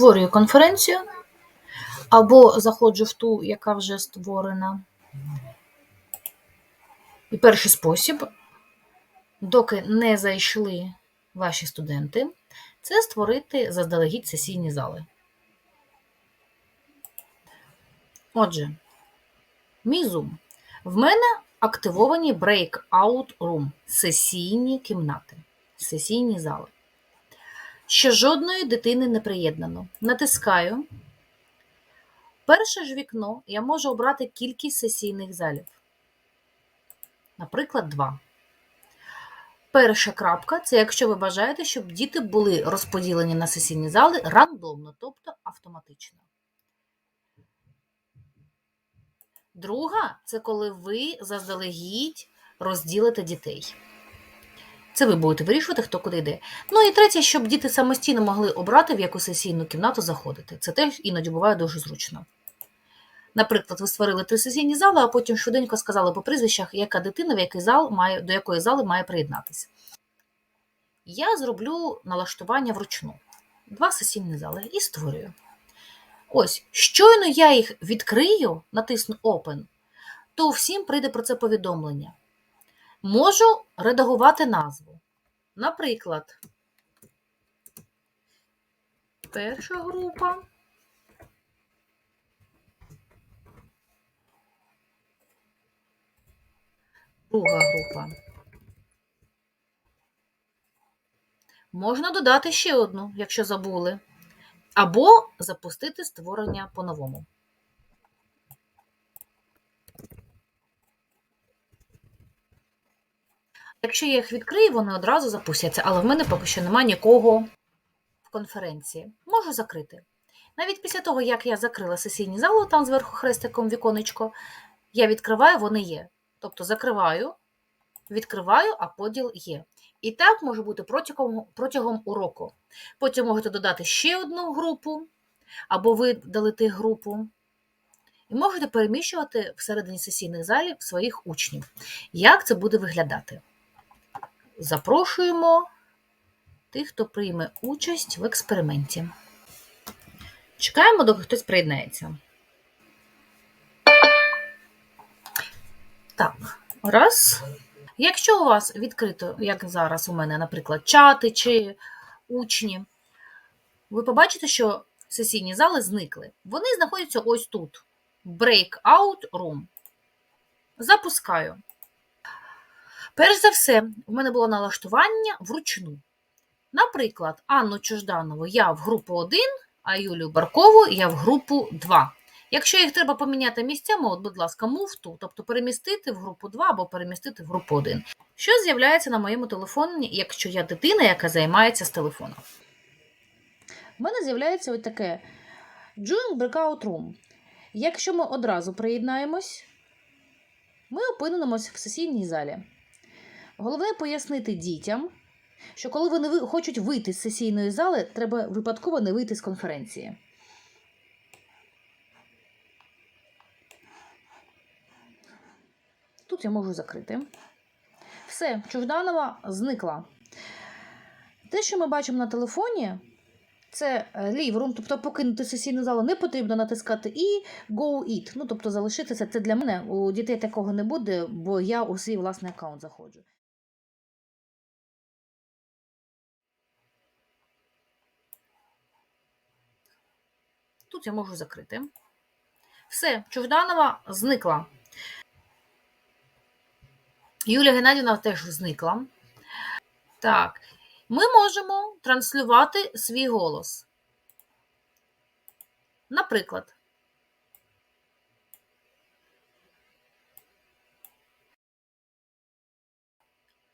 створюю конференцію або заходжу в ту, яка вже створена. І перший спосіб, доки не зайшли ваші студенти, це створити заздалегідь сесійні зали. Отже, мій Zoom. В мене активовані Breakout Room сесійні кімнати, сесійні зали. Ще жодної дитини не приєднано. Натискаю. Перше ж вікно я можу обрати кількість сесійних залів. Наприклад, два. Перша крапка це якщо ви бажаєте, щоб діти були розподілені на сесійні зали рандомно, тобто автоматично. Друга це коли ви заздалегідь розділите дітей. Це ви будете вирішувати, хто куди йде. Ну і третє, щоб діти самостійно могли обрати, в яку сесійну кімнату заходити. Це теж іноді буває дуже зручно. Наприклад, ви створили три сесійні зали, а потім швиденько сказали по прізвищах, яка дитина в який зал має, до якої зали має приєднатися. Я зроблю налаштування вручну. Два сесійні зали і створюю. Ось, щойно я їх відкрию, натисну Open, то всім прийде про це повідомлення. Можу редагувати назву. Наприклад, перша група. Друга група. Можна додати ще одну, якщо забули. Або запустити створення по-новому. Якщо я їх відкрию, вони одразу запустяться, але в мене поки що немає нікого в конференції. Можу закрити. Навіть після того, як я закрила сесійні зали, там зверху хрестиком віконечко, я відкриваю, вони є. Тобто закриваю, відкриваю, а поділ є. І так може бути протягом, протягом уроку. Потім можете додати ще одну групу, або видалити групу. І можете переміщувати всередині сесійних залів своїх учнів. Як це буде виглядати? Запрошуємо тих, хто прийме участь в експерименті. Чекаємо, доки хтось приєднається. Так, раз. Якщо у вас відкрито, як зараз у мене, наприклад, чати чи учні, ви побачите, що сесійні зали зникли. Вони знаходяться ось тут. Breakout Room. Запускаю. Перш за все, у мене було налаштування вручну. Наприклад, Анну Чужданову я в групу 1, а Юлію Баркову я в групу 2. Якщо їх треба поміняти місцями, от, будь ласка, to, тобто перемістити в групу 2 або перемістити в групу 1. Що з'являється на моєму телефоні, якщо я дитина, яка займається з телефоном? У мене з'являється ось таке Join Breakout Room. Якщо ми одразу приєднаємось, ми опинимось в сесійній залі. Головне пояснити дітям, що коли вони хочуть вийти з сесійної зали, треба випадково не вийти з конференції. Тут я можу закрити. Все, Чужданова зникла. Те, що ми бачимо на телефоні, це ліверум, тобто покинути сесійну залу не потрібно натискати і go eat. Ну, тобто залишитися. Це для мене. У дітей такого не буде, бо я у свій власний аккаунт заходжу. Тут я можу закрити. Все, Чужданова зникла. Юлія Геннадівна теж зникла. Так, ми можемо транслювати свій голос. Наприклад,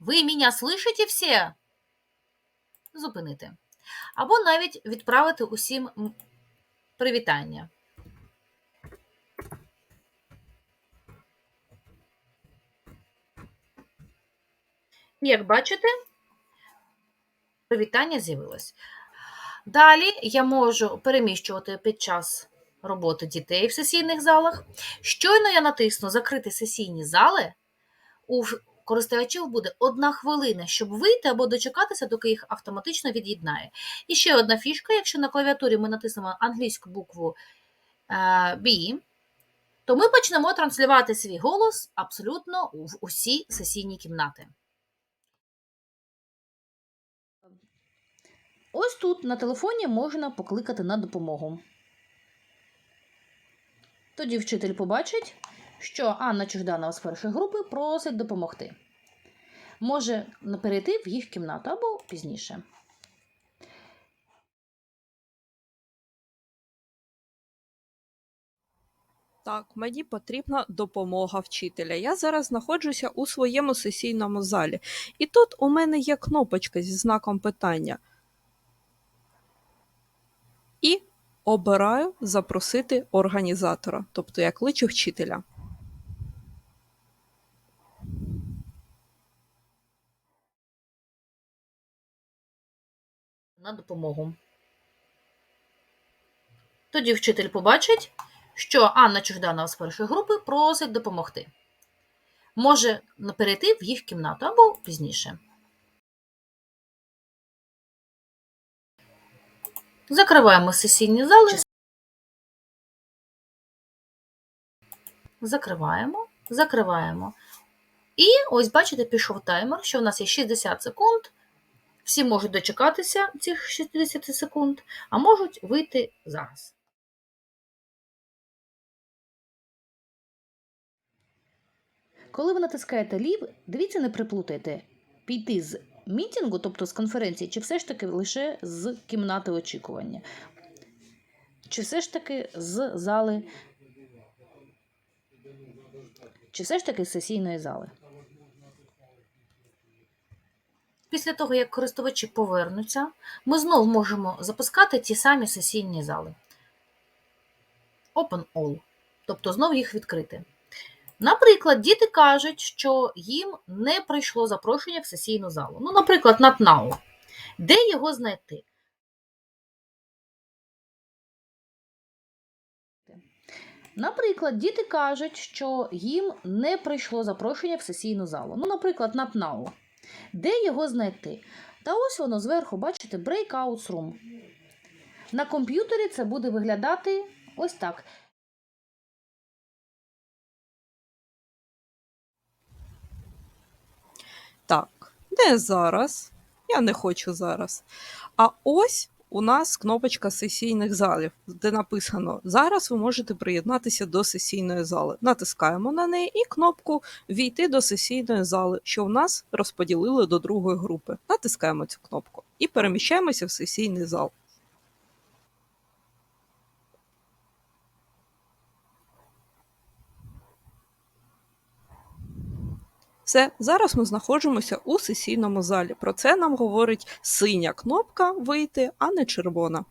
Ви мене слышите всі? Зупинити. Або навіть відправити усім привітання. Як бачите, привітання з'явилось. Далі я можу переміщувати під час роботи дітей в сесійних залах. Щойно я натисну закрити сесійні зали, користувачів буде одна хвилина, щоб вийти або дочекатися, доки їх автоматично від'єднає. І ще одна фішка: якщо на клавіатурі ми натиснемо англійську букву е, B, то ми почнемо транслювати свій голос абсолютно в усі сесійні кімнати. Ось тут на телефоні можна покликати на допомогу. Тоді вчитель побачить, що Анна Чужданова з першої групи просить допомогти. Може перейти в їх кімнату або пізніше. Так, мені потрібна допомога вчителя. Я зараз знаходжуся у своєму сесійному залі. І тут у мене є кнопочка зі знаком питання. І обираю запросити організатора, тобто я кличу вчителя. На допомогу. Тоді вчитель побачить, що Анна Чужданова з першої групи просить допомогти. Може перейти в їх кімнату або пізніше. Закриваємо сесійні зали. Закриваємо, закриваємо. І ось, бачите, пішов таймер, що у нас є 60 секунд. Всі можуть дочекатися цих 60 секунд, а можуть вийти зараз. Коли ви натискаєте лів, дивіться, не приплутайте. Піти з мітінгу, тобто з конференції, чи все ж таки лише з кімнати очікування. Чи все ж таки з зали, чи все ж таки з сесійної зали. Після того, як користувачі повернуться, ми знову можемо запускати ті самі сесійні зали. Open All, тобто знову їх відкрити. Наприклад, діти кажуть, що їм не прийшло запрошення в сесійну залу. Ну, наприклад, now. Де його знайти? Наприклад, діти кажуть, що їм не прийшло запрошення в сесійну залу. Ну, наприклад, now. Де його знайти? Та ось воно зверху, бачите, Breakout Room. На комп'ютері це буде виглядати ось так. Так, де зараз. Я не хочу зараз. А ось у нас кнопочка сесійних залів, де написано Зараз ви можете приєднатися до сесійної зали. Натискаємо на неї і кнопку Війти до сесійної зали, що в нас розподілили до другої групи. Натискаємо цю кнопку і переміщаємося в сесійний зал. Все, зараз ми знаходимося у сесійному залі. Про це нам говорить синя кнопка вийти, а не червона.